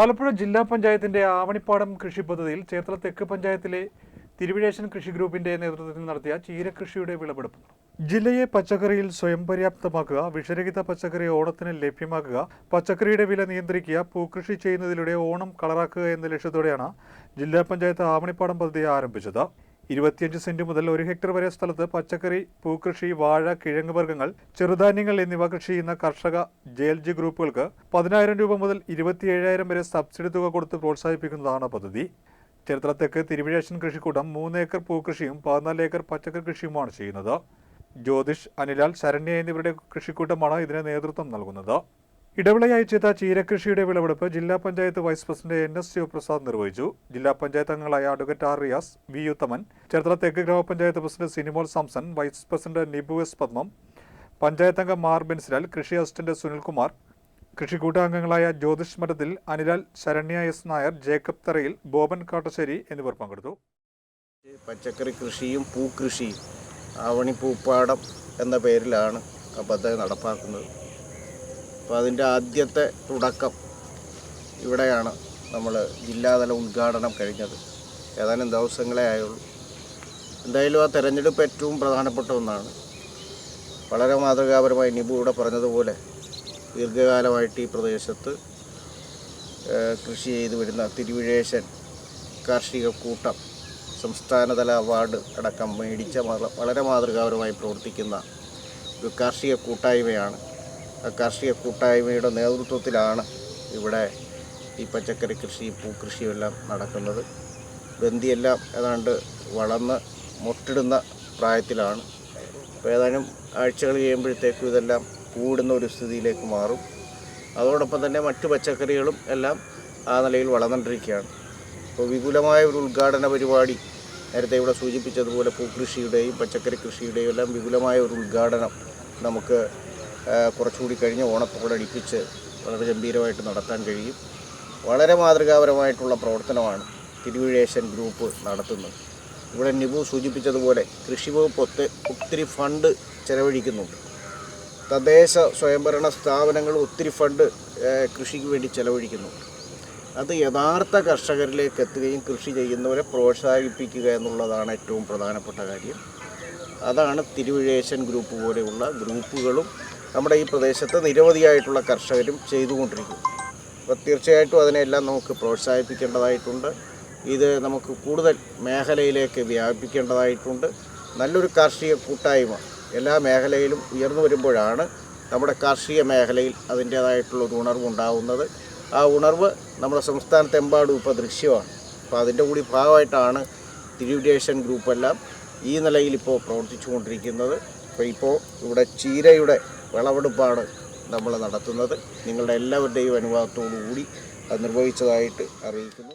ആലപ്പുഴ ജില്ലാ പഞ്ചായത്തിന്റെ ആവണിപ്പാടം കൃഷി പദ്ധതിയിൽ ചേർത്തല തെക്ക് പഞ്ചായത്തിലെ തിരുവിഴേശൻ കൃഷി ഗ്രൂപ്പിന്റെ നേതൃത്വത്തിൽ നടത്തിയ ചീരകൃഷിയുടെ വിളവെടുപ്പ്. ജില്ലയെ പച്ചക്കറിയിൽ സ്വയം പര്യാപ്തമാക്കുക വിഷരഹിത പച്ചക്കറി ഓണത്തിന് ലഭ്യമാക്കുക പച്ചക്കറിയുടെ വില നിയന്ത്രിക്കുക പൂക്കൃഷി ചെയ്യുന്നതിലൂടെ ഓണം കളറാക്കുക എന്ന ലക്ഷ്യത്തോടെയാണ് ജില്ലാ പഞ്ചായത്ത് ആവണിപ്പാടം പദ്ധതി ആരംഭിച്ചത്. ഇരുപത്തിയഞ്ച് സെന്റ് മുതൽ ഒരു ഹെക്ടർ വരെ സ്ഥലത്ത് പച്ചക്കറി പൂക്കൃഷി വാഴ കിഴങ്ങ് വർഗങ്ങൾ ചെറുധാന്യങ്ങൾ എന്നിവ കൃഷി ചെയ്യുന്ന കർഷക ജെ എൽ ജി ഗ്രൂപ്പുകൾക്ക് പതിനായിരം രൂപ മുതൽ ഇരുപത്തിയേഴായിരം വരെ സബ്സിഡി തുക കൊടുത്ത് പ്രോത്സാഹിപ്പിക്കുന്നതാണ് പദ്ധതി. ചരിത്രത്തേക്ക് തിരുവിഴേശൻ കൃഷിക്കൂടം മൂന്ന് ഏക്കർ പൂക്കൃഷിയും പതിനാല് ഏക്കർ പച്ചക്കറി കൃഷിയുമാണ് ചെയ്യുന്നത്. ജ്യോതിഷ് അനിലാൽ ശരണ്യ എന്നിവരുടെ കൃഷിക്കൂട്ടമാണ് ഇതിന് നേതൃത്വം നൽകുന്നത്. ഇടവിളയായി ചെയ്ത ചീരകൃഷിയുടെ വിളവെടുപ്പ് ജില്ലാ panchayat vice president N S Sivaprasad നിർവഹിച്ചു. ജില്ലാ പഞ്ചായത്ത് അംഗങ്ങളായ advocate R Riyas V Uthaman Cherthala തെക്ക് ഗ്രാമപഞ്ചായത്ത് president Sinimol Samson vice president Nibu S Padmam panchayat അംഗം മാർ ബെൻസിലാൽ കൃഷി അസിസ്റ്റന്റ് സുനിൽകുമാർ കൃഷിക്കൂട്ടാംഗങ്ങളായ ജ്യോതിഷ് മഠത്തിൽ അനിലാൽ ശരണ്യ എസ് നായർ ജേക്കബ് തറയിൽ ബോബൻ കാട്ടശ്ശേരി എന്നിവർ പങ്കെടുത്തു. പച്ചക്കറി കൃഷിയും പൂക്കൃഷിയും ആവണി പൂപ്പാടം എന്ന പേരിലാണ് പദ്ധതി നടപ്പാക്കുന്നത്. അപ്പോൾ അതിന്റെ ആദ്യത്തെ തുടക്കം ഇവിടെയാണ് നമ്മൾ ജില്ലാതല ഉദ്ഘാടനം കഴിഞ്ഞത്. ഏതാനും ദിവസങ്ങളെ ആയുള്ളൂ. എന്തായാലും ആ തെരഞ്ഞെടുപ്പ് ഏറ്റവും പ്രധാനപ്പെട്ട ഒന്നാണ്. വളരെ മാതൃകാപരമായി നിബു ഇവിടെ പറഞ്ഞതുപോലെ ദീർഘകാലമായിട്ട് ഈ പ്രദേശത്ത് കൃഷി ചെയ്തു വരുന്ന തിരുവിഴേശൻ കാർഷിക കൂട്ടം സംസ്ഥാനതല അവാർഡ് അടക്കം മേടിച്ച വളരെ മാതൃകാപരമായി പ്രവർത്തിക്കുന്ന ഒരു കാർഷിക കൂട്ടായ്മയാണ് കാർഷിക കൂട്ടായ്മയുടെ നേതൃത്വത്തിലാണ് ഇവിടെ ഈ പച്ചക്കറി കൃഷി പൂക്കൃഷിയും എല്ലാം നടക്കുന്നത്. ബന്ദിയെല്ലാം ഏതാണ്ട് വളർന്ന് മുട്ടിടുന്ന പ്രായത്തിലാണ്. അപ്പോൾ ഏതാനും ആഴ്ചകൾ കഴിയുമ്പോഴത്തേക്കും ഇതെല്ലാം കൂടുന്ന ഒരു സ്ഥിതിയിലേക്ക് മാറും. അതോടൊപ്പം തന്നെ മറ്റു പച്ചക്കറികളും എല്ലാം ആ നിലയിൽ വളർന്നുകൊണ്ടിരിക്കുകയാണ്. അപ്പോൾ വിപുലമായ ഒരു ഉദ്ഘാടന പരിപാടി നേരത്തെ ഇവിടെ സൂചിപ്പിച്ചതുപോലെ പൂക്കൃഷിയുടെയും പച്ചക്കറി കൃഷിയുടെയും എല്ലാം വിപുലമായ ഒരു ഉദ്ഘാടനം നമുക്ക് കുറച്ചുകൂടി കഴിഞ്ഞ ഓണത്തോടടുപ്പിച്ച് വളരെ ഗംഭീരമായിട്ട് നടത്താൻ കഴിയും. വളരെ മാതൃകാപരമായിട്ടുള്ള പ്രവർത്തനമാണ് തിരുവിഴേശൻ ഗ്രൂപ്പ് നടത്തുന്നത്. ഇവിടെ നിബു സൂചിപ്പിച്ചതുപോലെ കൃഷി വകുപ്പ് ഒത്ത് ഒത്തിരി ഫണ്ട് ചെലവഴിക്കുന്നുണ്ട്. തദ്ദേശ സ്വയംഭരണ സ്ഥാപനങ്ങൾ ഒത്തിരി ഫണ്ട് കൃഷിക്ക് വേണ്ടി ചെലവഴിക്കുന്നുണ്ട് അത് യഥാർത്ഥ കർഷകരിലേക്ക് എത്തുകയും കൃഷി ചെയ്യുന്നവരെ പ്രോത്സാഹിപ്പിക്കുക എന്നുള്ളതാണ് ഏറ്റവും പ്രധാനപ്പെട്ട കാര്യം. അതാണ് തിരുവിഴേശൻ ഗ്രൂപ്പ് പോലെയുള്ള ഗ്രൂപ്പുകളും നമ്മുടെ ഈ പ്രദേശത്ത് നിരവധിയായിട്ടുള്ള കർഷകരും ചെയ്തുകൊണ്ടിരിക്കുന്നു. അപ്പോൾ തീർച്ചയായിട്ടും അതിനെല്ലാം നമുക്ക് പ്രോത്സാഹിപ്പിക്കേണ്ടതായിട്ടുണ്ട്. ഇത് നമുക്ക് കൂടുതൽ മേഖലയിലേക്ക് വ്യാപിപ്പിക്കേണ്ടതായിട്ടുണ്ട്. നല്ലൊരു കാർഷിക കൂട്ടായ്മ എല്ലാ മേഖലയിലും ഉയർന്നു വരുമ്പോഴാണ് നമ്മുടെ കാർഷിക മേഖലയിൽ അതിന്റേതായിട്ടുള്ള ഒരു ഉണർവ് ഉണ്ടാകുന്നത് ആ ഉണർവ് നമ്മുടെ സംസ്ഥാനത്തെമ്പാടും ഇപ്പോൾ ദൃശ്യമാണ്. അപ്പോൾ അതിന്റെ കൂടി ഭാഗമായിട്ടാണ് തിരുവിടേഷൻ ഗ്രൂപ്പെല്ലാം ഈ നിലയിൽ ഇപ്പോൾ പ്രവർത്തിച്ചു കൊണ്ടിരിക്കുന്നത് അപ്പോൾ ഇപ്പോൾ ഇവിടെ ചീരയുടെ വിളവെടുപ്പാണ് നമ്മൾ നടത്തുന്നത്. നിങ്ങളുടെ എല്ലാവരുടെയും അനുഭവത്തോടു കൂടി അത് നിർവഹിച്ചതായിട്ട് അറിയിക്കുന്നു.